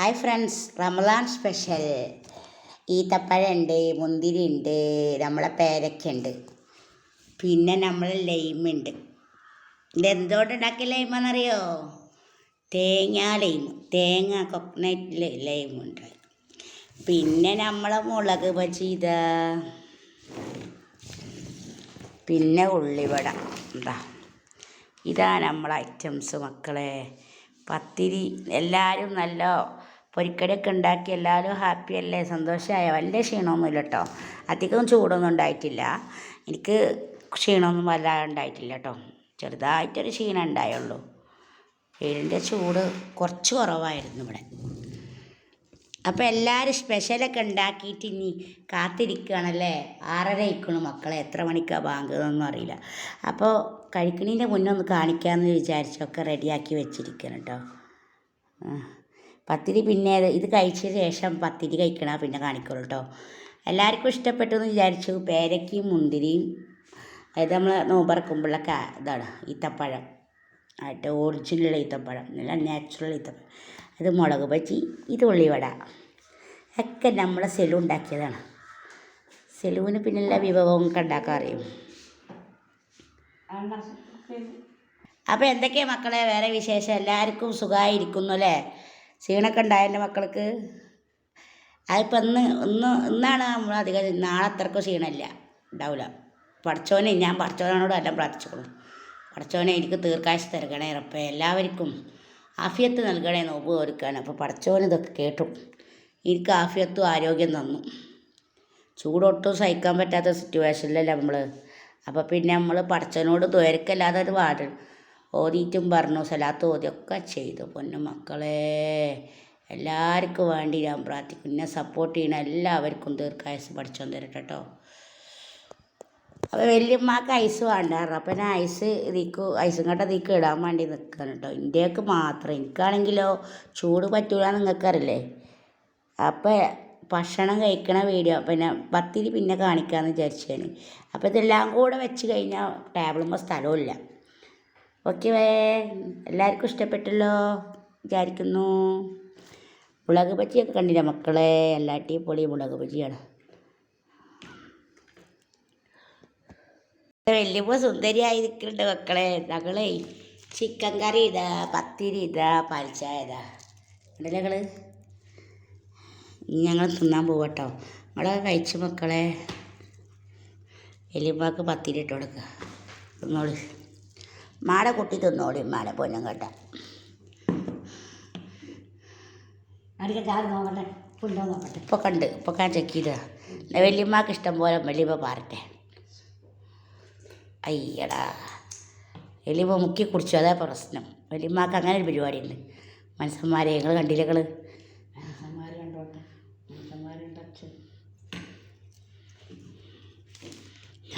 Hi friends Ramadan special ഈത്തപ്പഴമുണ്ട് മുന്തിരി ഉണ്ട് നമ്മളെ പേരക്കുണ്ട് പിന്നെ നമ്മൾ ലൈമുണ്ട്. ഇതെന്തോട്ട് ഉണ്ടാക്കി ലൈമെന്നറിയോ? തേങ്ങ ലൈം തേങ്ങ കൊക്കനൈറ്റ് ലൈമുണ്ട്. പിന്നെ നമ്മളെ മുളക് പച്ചീത പിന്നെ ഉള്ളിവട എന്താ ഇതാ നമ്മളെ ഐറ്റംസ് മക്കളെ. പത്തിരി എല്ലാവരും നല്ല പൊരിക്കടിയൊക്കെ ഉണ്ടാക്കി എല്ലാവരും ഹാപ്പി അല്ലേ? സന്തോഷമായ വലിയ ക്ഷീണമൊന്നുമില്ല കേട്ടോ അധികം ചൂടൊന്നും ഉണ്ടായിട്ടില്ല. എനിക്ക് ക്ഷീണമൊന്നും വല്ലാതെ ഉണ്ടായിട്ടില്ല കേട്ടോ ചെറുതായിട്ടൊരു ക്ഷീണം ഉണ്ടായുള്ളൂ. വെയിലിന്റെ ചൂട് കുറച്ച് കുറവായിരുന്നു ഇവിടെ. അപ്പോൾ എല്ലാവരും സ്പെഷ്യലൊക്കെ ഉണ്ടാക്കിയിട്ട് ഇനി കാത്തിരിക്കുകയാണല്ലേ? ആറര ഇരിക്കണം മക്കളെ. എത്ര മണിക്കാണ് ബാങ്ക് എന്നൊന്നും അറിയില്ല. അപ്പോൾ കഴിക്കണീന്റെ മുന്നേ ഒന്ന് കാണിക്കാമെന്ന് വിചാരിച്ചൊക്കെ റെഡിയാക്കി വെച്ചിരിക്കണം കേട്ടോ പത്തിരി പിന്നെ ഇത് കഴിച്ച ശേഷം പത്തിരി കഴിക്കണ പിന്നെ കാണിക്കുള്ളൂ കേട്ടോ എല്ലാവർക്കും ഇഷ്ടപ്പെട്ടു എന്ന് വിചാരിച്ചു. പേരയ്ക്കും മുന്തിരിയും അതായത് നമ്മൾ നോമ്പറക്കുമ്പോഴുള്ള ഇതാണ് ഈത്തപ്പഴം. ആയിട്ട് ഒറിജിനൽ ഈത്തപ്പഴം നല്ല നാച്ചുറൽ ഈത്തപ്പഴം. അത് മുളക് ബജി ഇത് ഉള്ളിവട. ഒക്കെ നമ്മളെ സെലു ഉണ്ടാക്കിയതാണ്. സെലുവിന് പിന്നെ എല്ലാ വിഭവവും ഒക്കെ ഉണ്ടാക്കാൻ അറിയും. അപ്പോൾ എന്തൊക്കെയാണ് മക്കളെ? വേറെ വിശേഷം? എല്ലാവർക്കും സുഖമായിരിക്കുന്നു അല്ലേ? ക്ഷീണമൊക്കെ ഉണ്ടായ മക്കൾക്ക്? അതിപ്പോൾ ഇന്ന് ഇന്ന് ഇന്നാണ് നമ്മൾ അധികം നാളെ അത്രക്കും ക്ഷീണമില്ല. ഉണ്ടാവില്ല പഠിച്ചോനെ ഞാൻ പഠിച്ചോനോട് എല്ലാം പ്രാർത്ഥിച്ചോളൂ. പഠിച്ചോനെ എനിക്ക് തീർക്കാശ് തരുകണേ ഉറപ്പേ എല്ലാവർക്കും ആഫിയത്ത് നൽകണേ നോമ്പ് ഒരുക്കാൻ അപ്പോൾ പഠിച്ചോൻ ഇതൊക്കെ കേട്ടു. എനിക്ക് ആഫിയത്തും ആരോഗ്യം തന്നു. ചൂടൊട്ടും സഹിക്കാൻ പറ്റാത്ത സിറ്റുവേഷനിലല്ലേ നമ്മൾ അപ്പോൾ പിന്നെ നമ്മൾ പഠിച്ചവനോട് ദ്വരക്കല്ലാതെ ഒരു പാട് ഓതിയിട്ടും പറഞ്ഞു സലാത്ത് ഓതിയൊക്കെ ചെയ്തു. പൊന്നു മക്കളെ എല്ലാവർക്കും വേണ്ടി ഞാൻ പ്രാർത്ഥിക്കും എന്നെ സപ്പോർട്ട് ചെയ്യണ എല്ലാവർക്കും ദീർഘായുസ് പഠിച്ചോന്ന് തരട്ടെ കേട്ടോ. അപ്പോൾ വലിയമ്മക്ക് ഐസ് വേണ്ടായിരുന്നു അപ്പം ഞാൻ ഐസ് ഇതിക്ക് ഐസും കട്ട ഇതിക്ക് ഇടാൻ വേണ്ടി നിൽക്കണം കേട്ടോ. ഇന്ത്യയ്ക്ക് മാത്രം. എനിക്കാണെങ്കിലോ ചൂട് പറ്റൂല നിങ്ങൾക്കറിയില്ലേ അപ്പോൾ ഭക്ഷണം കഴിക്കണ വീഡിയോ പിന്നെ പത്തിരി പിന്നെ കാണിക്കാമെന്ന് വിചാരിച്ചാണ് അപ്പോൾ ഇതെല്ലാം കൂടെ വെച്ച് കഴിഞ്ഞാൽ ടേബിളുമ്പോൾ സ്ഥലമില്ല ഓക്കെ വേ. എല്ലാവർക്കും ഇഷ്ടപ്പെട്ടല്ലോ വിചാരിക്കുന്നു. മുളക് ബജിയൊക്കെ കണ്ടില്ല മക്കളെ? എല്ലാ പൊളി മുളക് ബജിയാണ്. വലിയപ്പോൾ സുന്ദരിയായിരിക്കുന്നുണ്ട് മക്കളെ. ഞങ്ങളെ ചിക്കൻ കറി ഇതാ പത്തിരി ഇതാ പാൽച്ചായ ഇതാ. ഉണ്ടല്ലേ ഞങ്ങൾ ഞങ്ങൾ തിന്നാൻ പോവട്ടോ. നമ്മളെ കഴിച്ചു മക്കളെ. എലിമാക്ക് പത്തിരി ഇട്ട് കൊടുക്കുക തിന്നോളി മാട കുട്ടി തിന്നോളി മാട പൊന്നും കേട്ട. ഇപ്പോൾ കണ്ട് ഇപ്പോൾ ഞാൻ ചെക്ക് ചെയ്താ വലിയമ്മക്ക് ഇഷ്ടം പോലെ വലിയമ്മ പാറട്ടെ അയ്യടാ. വലിയമ്മ മുക്കി കുടിച്ചു അതാ പ്രശ്നം. വലിയമ്മക്ക് അങ്ങനെ ഒരു പരിപാടി ഉണ്ട് മനസ്സന്മാരെ ഞങ്ങൾ കണ്ടില്ല ഞങ്ങൾ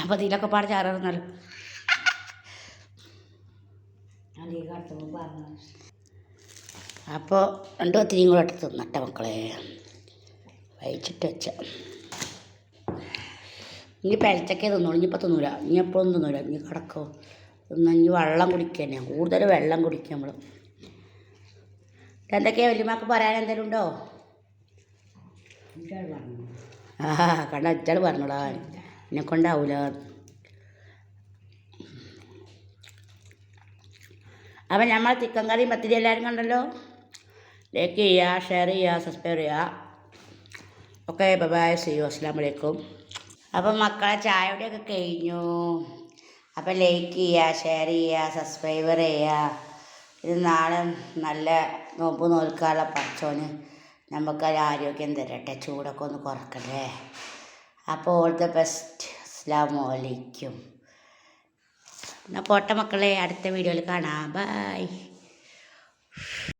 അപ്പോൾ ഇതിലൊക്കെ അപ്പോൾ രണ്ടു ഒത്തിരിയും കൂടെ എടുത്ത് നട്ട മക്കളെ. വഹിച്ചിട്ട് വെച്ച. ഇനി പഴച്ചക്കേ തിന്നോളൂ. ഇനിയിപ്പോൾ തിന്നൂല. ഇനി എപ്പോഴും തിന്നൂല. ഇനി കിടക്കോ. തിന്നാ ഇനി വെള്ളം കുടിക്കുക തന്നെ. കൂടുതൽ വെള്ളം കുടിക്കുക നമ്മൾ എന്തൊക്കെയാണ് വലിയമാക്ക് പറയാൻ എന്തെങ്കിലും ഉണ്ടോ? ആ കണ്ട അച്ചാൾ പറഞ്ഞോടാ. എന്നെ കൊണ്ടാവൂല അപ്പം നമ്മൾ ചിക്കൻ കറി പത്തിരി എല്ലാവരും കണ്ടല്ലോ? ലൈക്ക് ചെയ്യുക ഷെയർ ചെയ്യുക സബ്സ്ക്രൈബ് ചെയ്യുക. ഓക്കെ ബബായ് സിയു അസ്സാം വലൈക്കും അപ്പം മക്കളെ ചായയുടെയൊക്കെ കഴിഞ്ഞു. അപ്പം ലൈക്ക് ചെയ്യുക ഷെയർ ചെയ്യുക സബ്സ്ക്രൈബർ ചെയ്യുക. ഇത് നാളെ നല്ല നോമ്പ് നോൽക്കാനുള്ള പച്ചോന് നമുക്കൊരു ആരോഗ്യം തരട്ടെ. ചൂടൊക്കെ ഒന്ന് കുറക്കട്ടെ. അപ്പോൾ ഓൾ ദ ബെസ്റ്റ് അസ്സാം വലൈക്കും എന്നാൽ പോട്ടെ മക്കളെ അടുത്ത വീഡിയോയിൽ കാണാം. ബായ്